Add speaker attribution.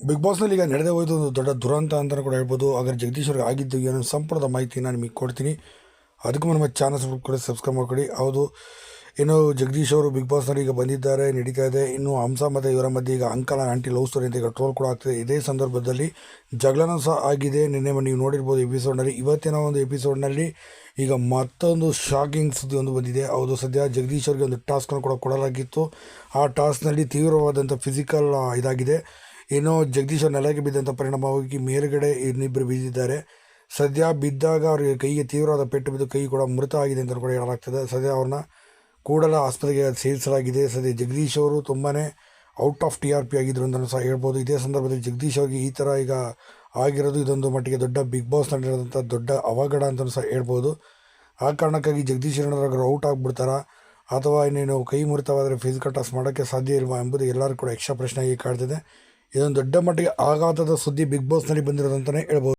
Speaker 1: Big ಬಾಸ್ನಲ್ಲಿ ಈಗ ನಡೆದೇ ಹೋಯ್ತು ಒಂದು ದೊಡ್ಡ ದುರಂತ ಅಂತಲೂ ಕೂಡ ಹೇಳ್ಬೋದು. ಹಾಗಾದ್ರೆ ಜಗದೀಶ್ ಅವ್ರಿಗೆ ಆಗಿದ್ದು ಏನೋ ಸಂಪೂರ್ಣದ ಮಾಹಿತಿನ ನಿಮಗೆ ಕೊಡ್ತೀನಿ. ಅದಕ್ಕೂ ನಮ್ಮ ಚಾನಲ್ ಕೂಡ ಸಬ್ಸ್ಕ್ರೈಬ್ ಮಾಡ್ಕೊಳ್ಳಿ ಹೌದು, ಇನ್ನು ಜಗದೀಶ್ ಅವರು ಬಿಗ್ ಬಾಸ್ನಲ್ಲಿ ಈಗ ಬಂದಿದ್ದಾರೆ, ನಡೀತಾ ಇದೆ. ಇನ್ನು ಹಂಸ ಮತ್ತು ಇವರ ಮಧ್ಯೆ ಈಗ ಅಂಕಲ್ ಆಂಟಿ ಲವ್ ಸ್ಟೋರಿ ಅಂತ ಈಗ ಟ್ರೋಲ್ ಕೂಡ ಆಗ್ತಿದೆ. ಇದೇ ಸಂದರ್ಭದಲ್ಲಿ ಜಗಳನೂ ಸಹ ಆಗಿದೆ. ನಿನ್ನೆ ನೀವು ನೋಡಿರ್ಬೋದು ಎಪಿಸೋಡ್ನಲ್ಲಿ ಇವತ್ತಿನ ಒಂದು ಎಪಿಸೋಡ್ನಲ್ಲಿ ಈಗ ಮತ್ತೊಂದು ಶಾಕಿಂಗ್ ಸುದ್ದಿ ಒಂದು ಬಂದಿದೆ. ಹೌದು, ಸದ್ಯ ಜಗದೀಶ್ ಅವರಿಗೆ ಒಂದು ಟಾಸ್ಕನ್ನು ಕೂಡ ಕೊಡಲಾಗಿತ್ತು. ಆ ಟಾಸ್ಕ್ನಲ್ಲಿ ತೀವ್ರವಾದಂಥ ಫಿಸಿಕಲ್ ಇದಾಗಿದೆ. ಇನ್ನು ಜಗದೀಶ್ ಅವ್ರ ನೆಲಕ್ಕೆ ಬಿದ್ದಂಥ ಪರಿಣಾಮವಾಗಿ ಮೇಲುಗಡೆ ಇನ್ನಿಬ್ಬರು ಬಿದ್ದಿದ್ದಾರೆ ಸದ್ಯ ಬಿದ್ದಾಗ ಅವರಿಗೆ ಕೈಗೆ ತೀವ್ರವಾದ ಪೆಟ್ಟು ಬಿದ್ದು ಕೈ ಕೂಡ ಮೃತ ಆಗಿದೆ ಅಂತ ಕೂಡ ಹೇಳಲಾಗ್ತದೆ. ಸದ್ಯ ಅವ್ರನ್ನ ಕೂಡಲೇ ಆಸ್ಪತ್ರೆಗೆ ಸೇರಿಸಲಾಗಿದೆ. ಸದ್ಯ ಜಗದೀಶ್ ಅವರು ತುಂಬಾ out of T R P ಆಗಿದ್ರು ಅಂತಲೂ ಸಹ ಹೇಳ್ಬೋದು. ಇದೇ ಸಂದರ್ಭದಲ್ಲಿ ಜಗದೀಶ್ ಅವರಿಗೆ ಈ ಥರ ಈಗ ಆಗಿರೋದು ಇದೊಂದು ಮಟ್ಟಿಗೆ ದೊಡ್ಡ ಬಿಗ್ ಬಾಸ್ ನಡೆದಂಥ ದೊಡ್ಡ ಅವಘಡ ಅಂತಲೂ ಸಹ ಹೇಳ್ಬೋದು. ಆ ಕಾರಣಕ್ಕಾಗಿ ಜಗದೀಶ್ ಏನಾದರೂ ಔಟ್ ಆಗಿಬಿಡ್ತಾರಾ? ಅಥವಾ ಇನ್ನೇನು ಕೈ ಮುರಿತವಾದರೆ ಫಿಸಿಕಲ್ ಟಾಸ್ ಮಾಡೋಕ್ಕೆ ಸಾಧ್ಯ ಇಲ್ವಾ ಎಂಬುದು ಎಲ್ಲರೂ ಕೂಡ ಯಕ್ಷ ಪ್ರಶ್ನೆಯಾಗಿ ಕಾಡ್ತಿದೆ ಇದೊಂದು ದೊಡ್ಡ ಮಟ್ಟಿಗೆ ಆಘಾತದ ಸುದ್ದಿ ಬಿಗ್ ಬಾಸ್ನಲ್ಲಿ ಬಂದಿರೋದಂತಲೇ ಹೇಳ್ಬೋದು.